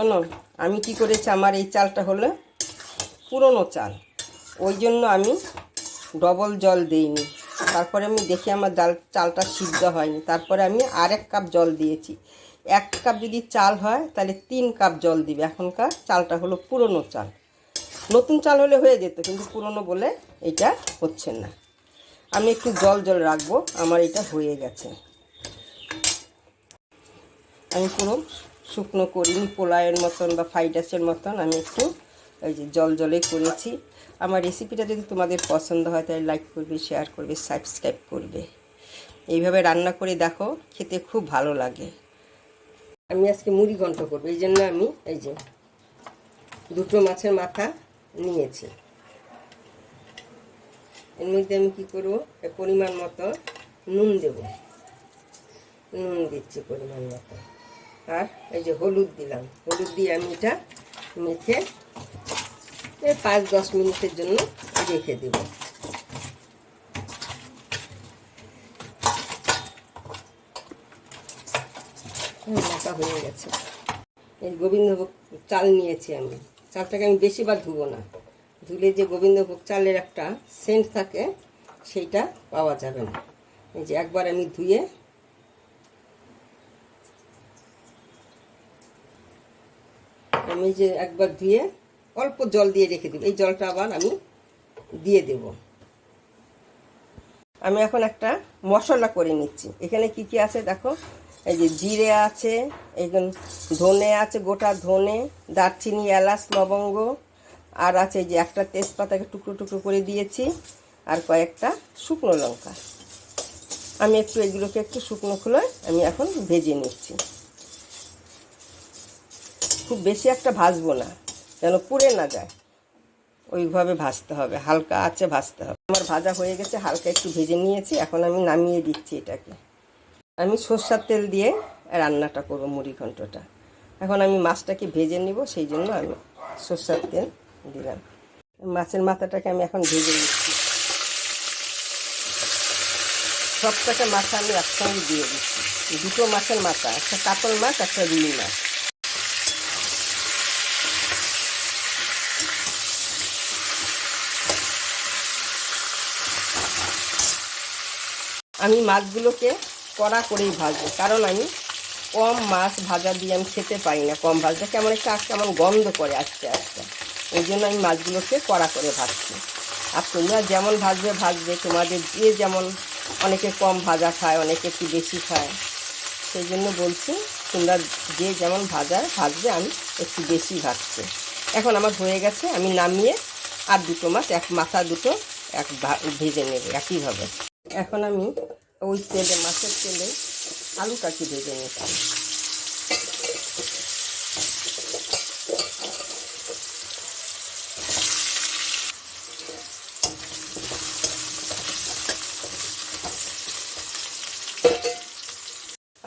শোনো, আমি কি করেছি, আমার এই চালটা হলো পুরনো চাল। ওই জন্য আমি ডবল জল দিইনি। তারপরে আমি দেখি আমার ডাল, চালটা সিদ্ধ হয়নি। তারপরে আমি আরেক কাপ জল দিয়েছি। এক কাপ যদি চাল হয়, তাহলে তিন কাপ জল দিবে। এখনকার চালটা হলো পুরনো চাল। নতুন চাল হলে হয়ে যেত, কিন্তু পুরনো বলে এটা হচ্ছে না। আমি একটু জল জল রাখব, আমার এটা হয়ে গেছে। আমি পুরো শুকনো করিনি পোলায়ের মতন বা ফ্রাইড রাইসের মতন আমি একটু এই যে জল জলে করেছি। আমার রেসিপিটা যদি তোমাদের পছন্দ হয়, তাহলে লাইক করবে শেয়ার করবে সাবস্ক্রাইব করবে। এইভাবে রান্না করে দেখো, খেতে খুব ভালো লাগে। আমি আজকে মুড়ি ঘন্ট করব, এই জন্য আমি এই যে দুটো মাছের মাথা নিয়েছি। এর মধ্যে আমি কী করব পরিমাণ মতো নুন দেব। নুন দিচ্ছি পরিমাণ মতো। আর এই যে হলুদ দিলাম। হলুদ দিয়ে আমি এটা মেখে এই পাঁচ দশ মিনিটের জন্য রেখে দেব। হয়ে গেছে। এই গোবিন্দভোগ চাল নিয়েছি আমি। চালটাকে আমি বেশিবার ধুবো না। ধুলে যে গোবিন্দভোগ চালের একটা সেন্ট থাকে, সেইটা পাওয়া যাবে না। এই যে একবার আমি ধুয়ে আমি যে একবার ধুয়ে অল্প জল দিয়ে রেখে দেবো। এই জলটা আবার আমি দিয়ে দেব। আমি এখন একটা মশলা করে নিচ্ছি। এখানে কি কি আছে দেখো? এই যে জিরে আছে এখানে ধনে আছে, গোটা ধনে, দারচিনি, এলাচ, লবঙ্গ, আর আছে যে একটা তেজপাতাকে টুকরো টুকরো করে দিয়েছি, আর কয়েকটা শুকনো লঙ্কা। আমি একটু এগুলোকে একটু শুকনো খোলায় আমি এখন ভেজে নিচ্ছি। খুব বেশি একটা ভাজবো না, যেন পুড়ে না যায়। ওইভাবে ভাজতে হবে, হালকা আছে ভাজতে হবে। আমার ভাজা হয়ে গেছে, হালকা একটু ভেজে নিয়েছি, এখন আমি নামিয়ে দিচ্ছি এটাকে। আমি সর্ষার তেল দিয়ে রান্নাটা করব মুড়ি ঘন্টটা। এখন আমি মাছটাকে ভেজে নিব, সেই জন্য আমি সর্ষার তেল দিলাম। মাছের মাথাটাকে আমি এখন ভেজে নিচ্ছি। সবটাকে মাথা আমি একসঙ্গে দিয়ে দিচ্ছি। দুটো মাছের মাথা, একটা কাতল মাছ, একটা রুই মাছ। আমি মাছগুলোকে কড়া করেই ভাজবো। কারণ আমি কম মাছ ভাজা দিয়ে আমি খেতে পারি না। কম ভাজটা কেমন একটা কেমন গন্ধ করে আস্তে আস্তে। ওই জন্য আমি মাছগুলোকে কড়া করে ভাজছি। আর তোমরা যেমন ভাজবে ভাজবে। তোমাদের যে যেমন অনেকে কম ভাজা খায়, অনেকে একটু বেশি খায়। সেই জন্য বলছি, তোমরা যে যেমন ভাজা ভাজবে, আমি একটু বেশি ভাজছি। এখন আমার হয়ে গেছে, আমি নামিয়ে আর দুটো মাছ, এক মাথা দুটো, এক ভেজে নেব। একইভাবে। এখন আমি ওই তেলে, মাছের তেলে আলুটাকে ভেজে নিতাম।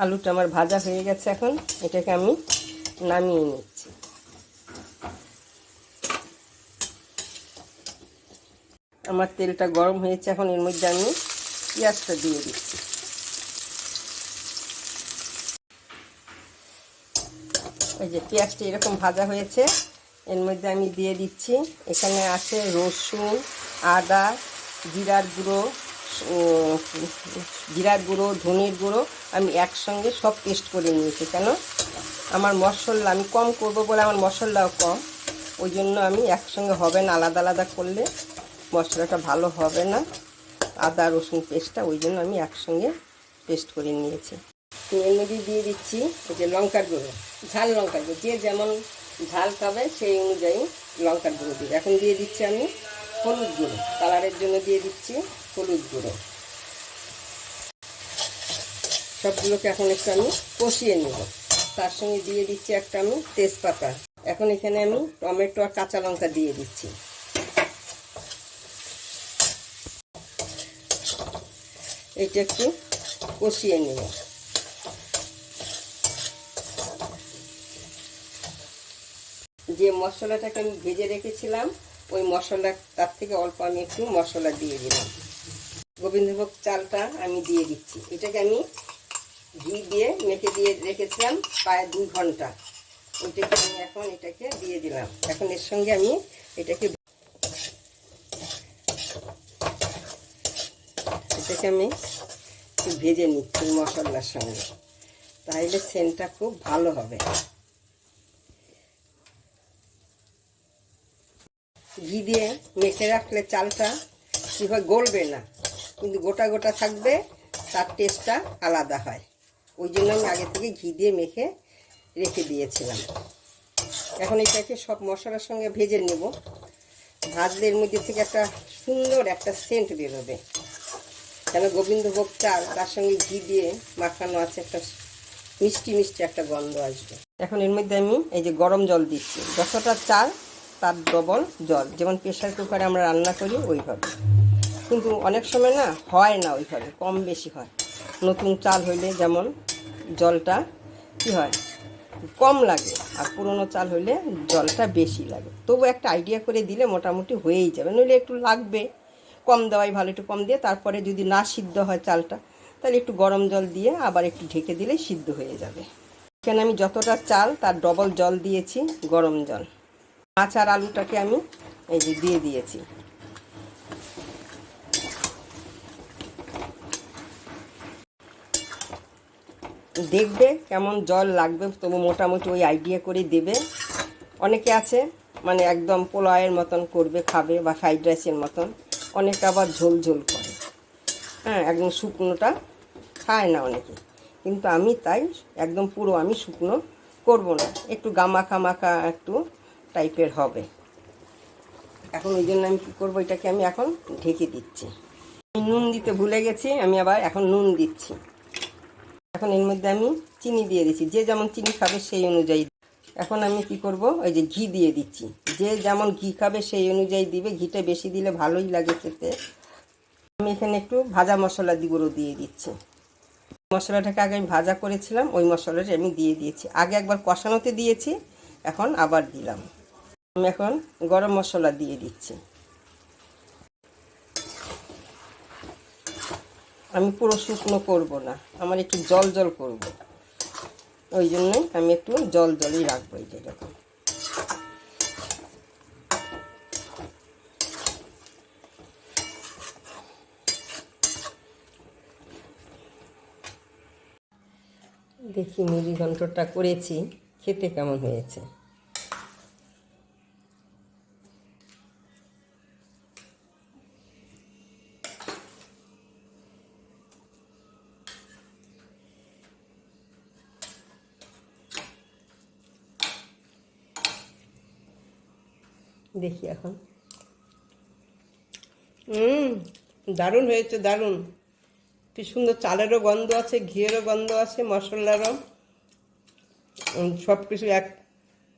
আলুটা আমার ভাজা হয়ে গেছে এখন, এটাকে আমি নামিয়ে নিচ্ছি। আমার তেলটা গরম হয়েছে, এখন এর মধ্যে আমি পেঁয়াজটা দিয়ে দিচ্ছি ওই যে পেঁয়াজটা এরকম ভাজা হয়েছে, এর মধ্যে আমি দিয়ে দিচ্ছি। এখানে আছে রসুন, আদা, জিরার গুঁড়ো জিরার গুঁড়ো, ধনের গুঁড়ো আমি একসঙ্গে সব পেস্ট করে নিয়েছি। কেন? আমার মশলা আমি কম করব বলে আমার মশলাও কম। ওই জন্য আমি একসঙ্গে হবে না, আলাদা আলাদা করলে মশলাটা ভালো হবে না। আদা, রসুন পেস্টটা, ওই জন্য আমি একসঙ্গে পেস্ট করে নিয়েছি। এর মধ্যে দিয়ে দিচ্ছি যে লঙ্কার গুঁড়ো, ঝাল লঙ্কার গুঁড়ো। যে যেমন ঝাল খাবে সেই অনুযায়ী লঙ্কার গুঁড়ো দিই। এখন দিয়ে দিচ্ছি আমি হলুদ গুঁড়ো। কালারের জন্য দিয়ে দিচ্ছি হলুদ গুঁড়ো। সবগুলোকে এখন একটু আমি কষিয়ে নেব। তার সঙ্গে দিয়ে দিচ্ছি একটা আমি তেজপাতা। এখন এখানে আমি টমেটো আর কাঁচা লঙ্কা দিয়ে দিচ্ছি। এটা একটু কষিয়ে নেব। যে মশলাটাকে আমি ভেজে রেখেছিলাম, ওই মশলা, তার থেকে অল্প আমি একটু মশলা দিয়ে দিলাম। গোবিন্দভোগ চালটা আমি দিয়ে দিচ্ছি। এটাকে আমি ঘি দিয়ে মেখে দিয়ে রেখেছিলাম প্রায় দুই ঘণ্টা। ওইটাকে আমি এখন এটাকে দিয়ে দিলাম। এখন এর সঙ্গে আমি এটাকে এটাকে আমি ভেজে নিচ্ছি মশলার সঙ্গে। তাহলে সেন্টটা খুব ভালো হবে। ঘি দিয়ে মেখে রাখলে চালটা কী হয় গলবে না, কিন্তু গোটা গোটা থাকবে, তার টেস্টটা আলাদা হয়। ওই জন্য আমি আগে থেকে ঘি দিয়ে মেখে রেখে দিয়েছিলাম। এখন এটাকে সব মশলার সঙ্গে ভেজে নেব। ভাজলে এর মধ্যে থেকে একটা সুন্দর একটা সেন্ট বেরোবে। কেন গোবিন্দভোগ চাল, তার সঙ্গে ঘি দিয়ে মাখানো আছে একটা মিষ্টি মিষ্টি একটা গন্ধ আসবে। এখন এর মধ্যে আমি এই যে গরম জল দিচ্ছি। যতটা চাল, তার ডবল জল। যেমন প্রেশার কুকারে আমরা রান্না করি, ওইভাবে। কিন্তু অনেক সময় না, হয় না ওইভাবে, কম বেশি হয়। নতুন চাল হইলে যেমন জলটা, কি হয়? কম লাগে, আর পুরনো চাল হইলে জলটা বেশি লাগে। তবু একটা আইডিয়া করে দিলে মোটামুটি হয়েই যাবে। নইলে একটু লাগবে। কম দেওয়াই ভালো, একটু কম দিয়ে তারপরে যদি না সিদ্ধ হয় চালটা, তাহলে একটু গরম জল দিয়ে আবার একটু ঢেকে দিলেই সিদ্ধ হয়ে যাবে। এখানে আমি যতটা চাল তার ডবল জল দিয়েছি, গরম জল। মাছ আর আলুটাকে আমি এই যে দিয়ে দিয়েছি। দেখবে কেমন জল লাগবে, তবু মোটামুটি ওই আইডিয়া করে দেবে। অনেকে আছে মানে একদম পোলাওয়ের মতন করবে, খাবে বা ফ্রাইড রাইসের মতন। অনেকে আবার ঝোল ঝোল করে। হ্যাঁ একদম শুকনোটা খায় না অনেকে। কিন্তু আমি তাই একদম পুরো আমি শুকনো করব না। একটু গামাখা মাখা একটু টাইপের হবে। এখন ওই জন্য আমি কী করব, এটাকে আমি এখন ঢেকে দিচ্ছি। আমি নুন দিতে ভুলে গেছি, আমি আবার এখন নুন দিচ্ছি। এখন এর মধ্যে আমি চিনি দিয়ে দিচ্ছি। যে যেমন চিনি খাবে সেই অনুযায়ী এখন আমি কি করব? ওই যে ঘি দিয়ে দিচ্ছি। যে যেমন ঘি খাবে, সেই অনুযায়ী দিবে। ঘিটা বেশি দিলে ভালোই লাগে খেতে। আমি এখানে একটু ভাজা মশলা দিগুলো দিয়ে দিচ্ছি। মশলাটাকে আগে আমি ভাজা করেছিলাম, ওই মশলাটা আমি দিয়ে দিয়েছি। আগে একবার কষানোতে দিয়েছি, এখন আবার দিলাম। আমি এখন গরম মশলা দিয়ে দিচ্ছি। আমি পুরো শুকনো করব না, আমার একটু জল জল করব। ওই জন্যই আমি একটু জল জলই রাখব এই যেরকম দেখি মুড়ি ঘন্টটা করেছি, খেতে কেমন হয়েছে? দেখি এখন। হুম দারুণ হয়েছে, দারুণ। কি সুন্দর চালেরও গন্ধ আছে, ঘিয়েরও গন্ধ আছে, মশলারও। সব কিছু এক,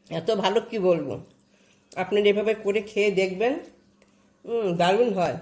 এত ভালো কি বলব? আপনি এভাবে করে খেয়ে দেখবেন। দারুণ হয়।